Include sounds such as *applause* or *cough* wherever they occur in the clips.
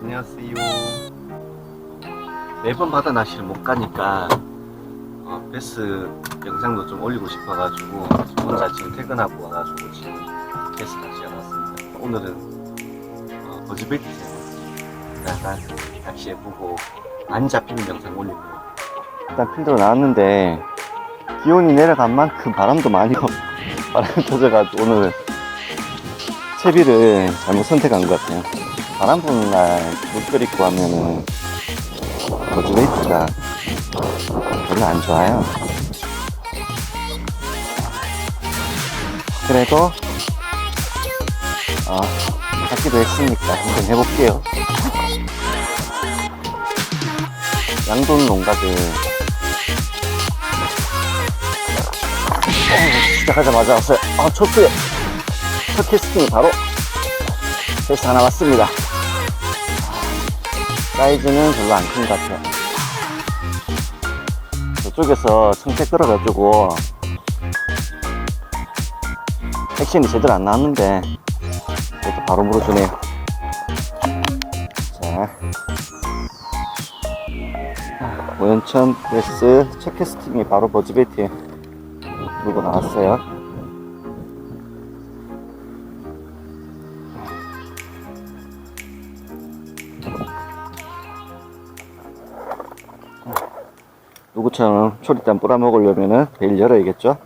안녕하세요. 매번 바다 낚시를 못 가니까 어, 베스 영상도 좀 올리고 싶어가지고 혼자 지금 퇴근하고 와가지고 지금 베스 낚시하러 왔습니다. 오늘은 어, 버즈베이트 약간 낚시해보고 안 잡히는 영상 올리고 일단 필드로 나왔는데 기온이 내려간 만큼 바람도 많이 바람이 터져가지고 오늘 채비를 잘못 선택한 것 같아요. 바람 부는 날 물끓 입고 하면은 버즈베이트가 별로 안 좋아요. 그래도 어, 하기로 했으니까 한번 해볼게요. 양돈 농가들 어, 시작하자마자 왔어요. 아, 쳤어요. 첫 캐스팅이 바로 패스 하나 왔습니다. 사이즈는 별로 안 큰 것 같아요. 저쪽에서 청태 끌어가지고 액션이 제대로 안 나왔는데 이것도 바로 물어주네요. 자, 아, 오연천 프레스 첫 캐스팅이 바로 버즈베이트에 물고 나왔어요. 누구처럼 초리탄 뿌려먹으려면은 베일 열어야겠죠?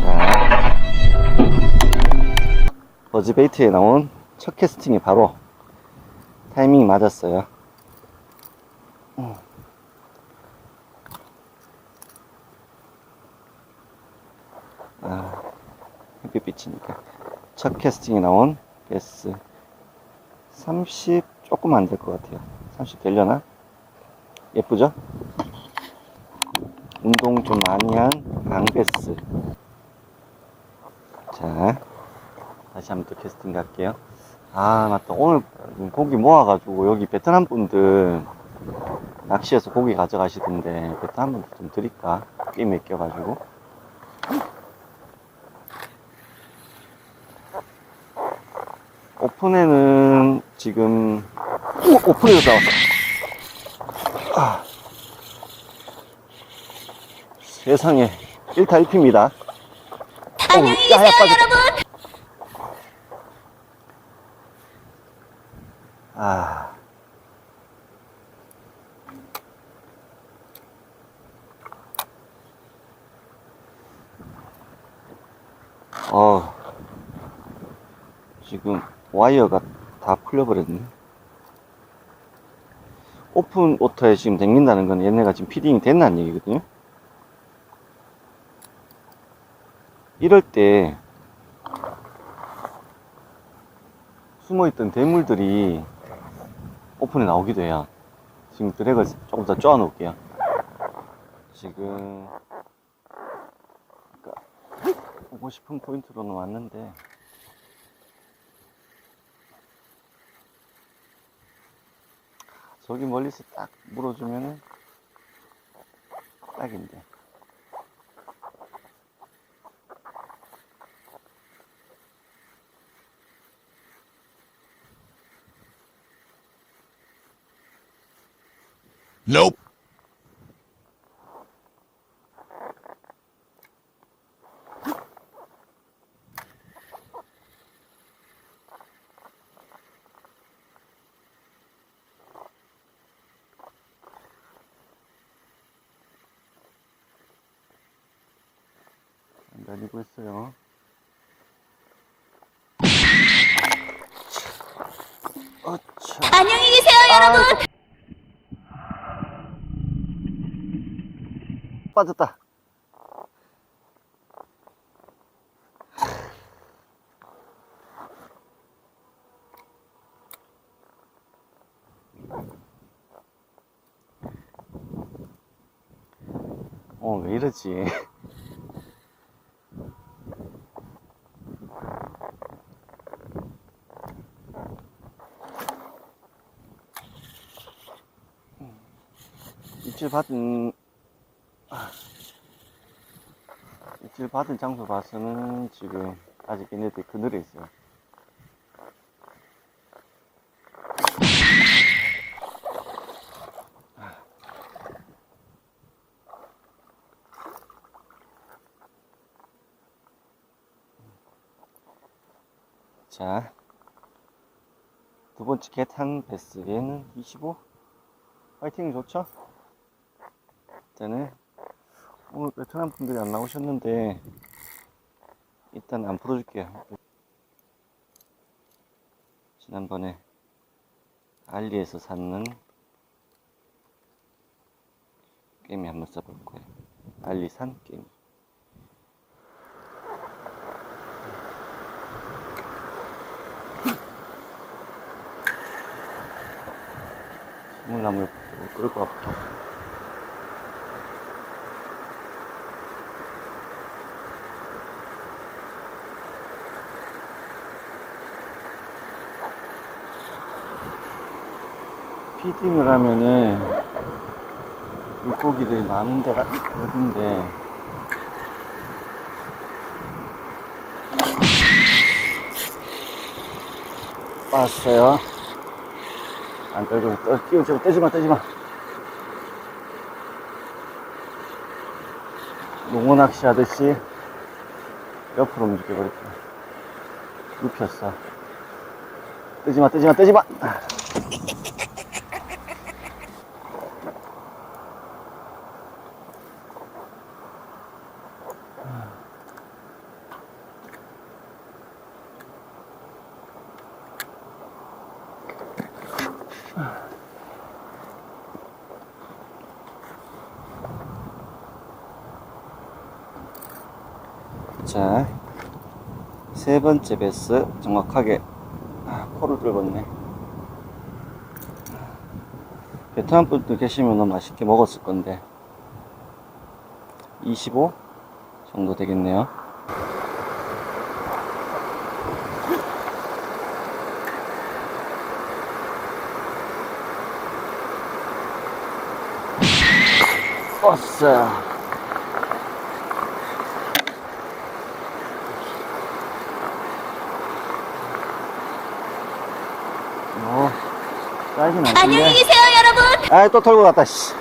자, 버즈베이트에 나온 첫 캐스팅이 바로 타이밍이 맞았어요. 음. 아, 햇빛 비치니까. 첫 캐스팅이 나온 베스 30 조금 안 될 것 같아요. 30 되려나? 예쁘죠? 운동 좀 많이 한 강베스. 자, 다시 한번 또 캐스팅 갈게요. 아, 맞다. 오늘 고기 모아가지고 여기 베트남 분들 낚시해서 고기 가져가시던데 베트남 분들 좀 드릴까? 게임에 껴가지고. 오픈에는 지금 오, 오픈에서 나왔어. 아. 세상에 1타 1피입니다. 안녕히 계세요 여러분. 아. 어. 지금 와이어가 다 풀려버렸네. 오픈 오터에 지금 댕긴다는 건 얘네가 지금 피딩이 됐다는 얘기거든요. 이럴 때 숨어있던 대물들이 오픈에 나오기도 해요. 지금 드랙을 조금 더 쪼아 놓을게요. 지금 그러니까 보고 싶은 포인트로는 왔는데 저기 멀리서 딱 물어주면은 딱인데. Nope. 안 달리고 있어요. 어차. 안녕히 계세요, 여러분. 빠졌다. 어, 왜 이러지? *laughs* 입질 받은 아, 입질 받은 장소 봐서는 지금 아직 얘네들 그늘에 있어요. 자, 두 번째 겟한 베스 얘는 25? 화이팅 좋죠? 일단은 오늘 베트남 분들이 안 나오셨는데 일단 안 풀어줄게요. 지난번에 알리에서 샀는 게임이 한번 써볼 거예요. 알리 산 게임. 물나물 끓을 것 같고. 피딩을 하면은 물고기들이 많은 데가 어딘데. 왔어요. 안 떨고 떠, 끼우지 떼지마 떼지마. 농어 낚시 하듯이 옆으로 움직여버렸다 눕혔어. 떼지마 떼지마 떼지마 자, 세 번째 베스 정확하게 아, 코를 뚫었네. 베트남 분들 계시면 맛있게 먹었을 건데 25 정도 되겠네요. 왔어. 뭐, 안 안녕히. 계세요, 여러분. 아이, 또 털고 갔다, 씨.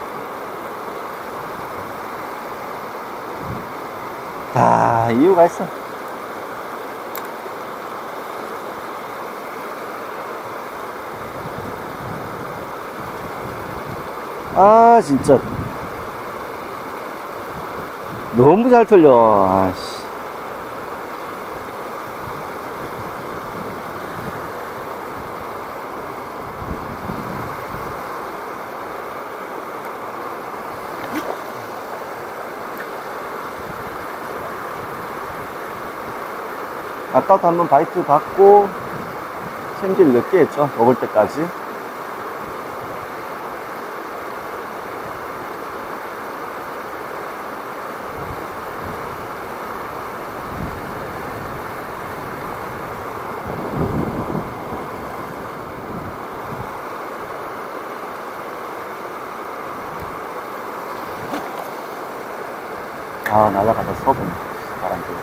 다 이유가 있어. 아, 진짜. 너무 잘 털려. 아씨. 아까도 한번 바이트 받고 챔질 늦게 했죠. 먹을 때까지. 아, 날아가다 서분. 바람 불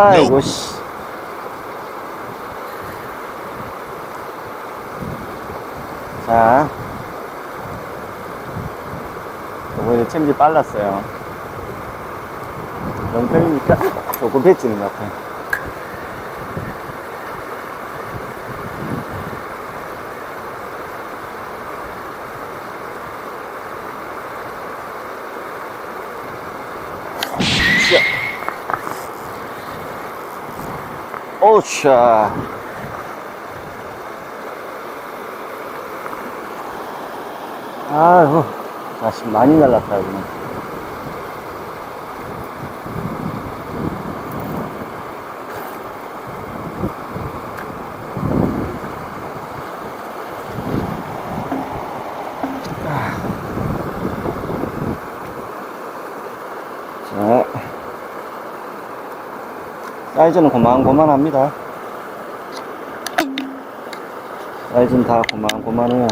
아이고, 씨. 자. 이번에 챔질 빨랐어요. 영편이니까 조금 배지는 것 같아요. 오차. 아이고, 다시 많이 날랐다, 여기는. 자. 사이즈는 고만고만합니다. 사이즈는 다 고만고만해요.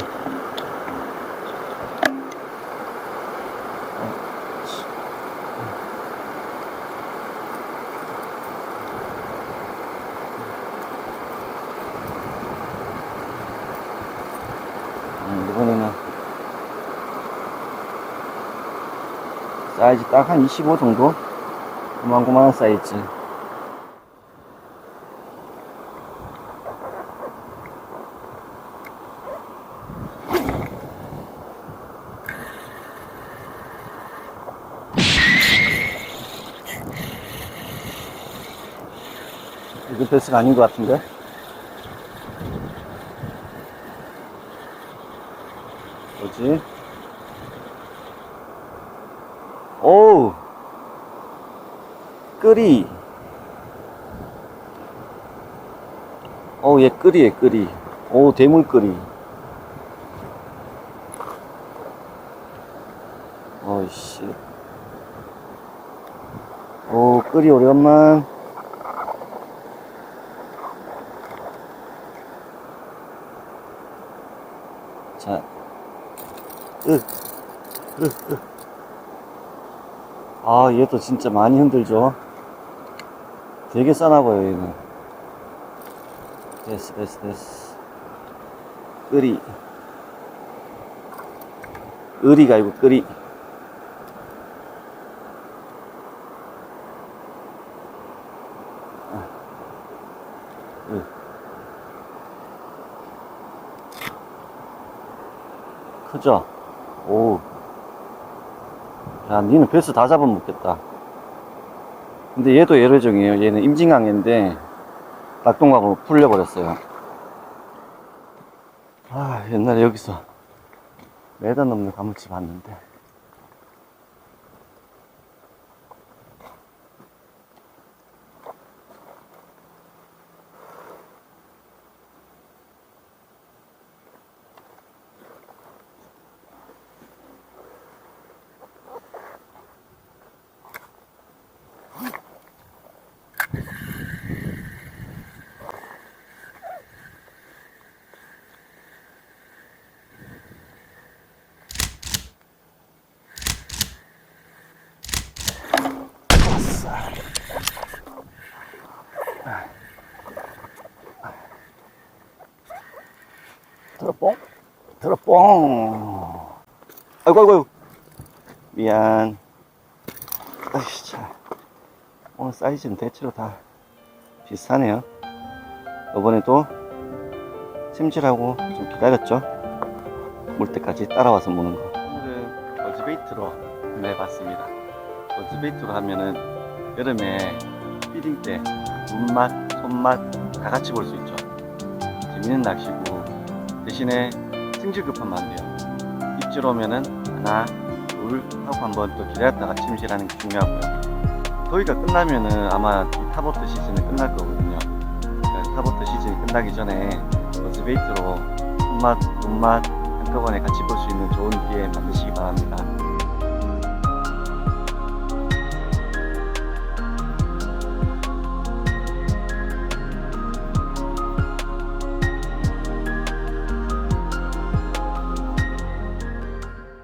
음, 이번에는 사이즈 딱 한 25 정도? 고만고만한 사이즈. 베스가 아닌 것 같은데? 뭐지? 오우! 끄리! 어우, 얘 끄리에 끄리. 오, 대물 끄리. 어이씨. 오, 끄리 오랜만. 자, 으, 으, 으. 아, 얘도 진짜 많이 흔들죠. 되게 싸나 봐요, 얘는. 됐어, 됐어, 됐어. 끄리. 의리가 아니고 끄리. 아. 크죠? 오. 야, 니는 베스 다 잡아먹겠다. 근데 얘도 예외종이에요. 얘는 임진강인데, 낙동강으로 풀려버렸어요. 아, 옛날에 여기서 메다 넘는 가물치 봤는데. 들어뽕? 들어뽕! 아이고, 아이고. 미안. 아이씨, 참. 오늘 사이즈는 대체로 다 비슷하네요. 이번에도 찜질하고 좀 기다렸죠. 물 때까지 따라와서 무는 거. 오늘은 버즈베이트로 구매해봤습니다. 버즈베이트로 하면은 여름에 피딩 때 눈맛, 손맛 다 같이 볼 수 있죠. 재밌는 낚시고 대신에 승질 급하면 안 돼요. 입질 오면은 하나, 둘 하고 한번 또 기다렸다가 침실하는 게 중요하고요. 더위가 끝나면은 아마 이 타보트 시즌이 끝날 거거든요. 그러니까 타보트 시즌이 끝나기 전에 버즈베이트로 손맛, 눈맛 한꺼번에 같이 볼 수 있는 좋은 기회 만드시기 바랍니다.